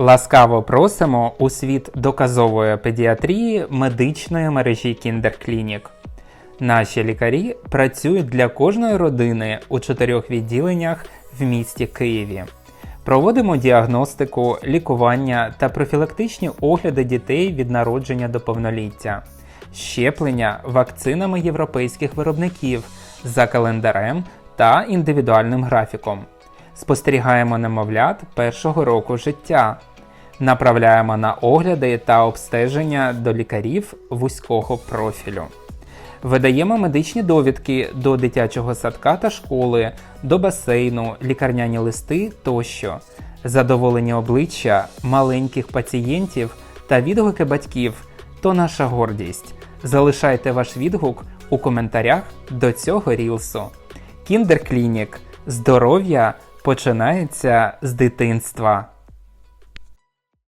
Ласкаво просимо у світ доказової педіатрії медичної мережі Кіндерклінік. Наші лікарі працюють для кожної родини у чотирьох відділеннях в місті Києві. Проводимо діагностику, лікування та профілактичні огляди дітей від народження до повноліття, щеплення вакцинами європейських виробників за календарем та індивідуальним графіком. Спостерігаємо немовлят першого року життя. Направляємо на огляди та обстеження до лікарів вузького профілю. Видаємо медичні довідки до дитячого садка та школи, до басейну, лікарняні листи тощо. Задоволені обличчя маленьких пацієнтів та відгуки батьків то наша гордість. Залишайте ваш відгук у коментарях до цього рілсу. Кіндерклінік. Здоров'я починається з дитинства.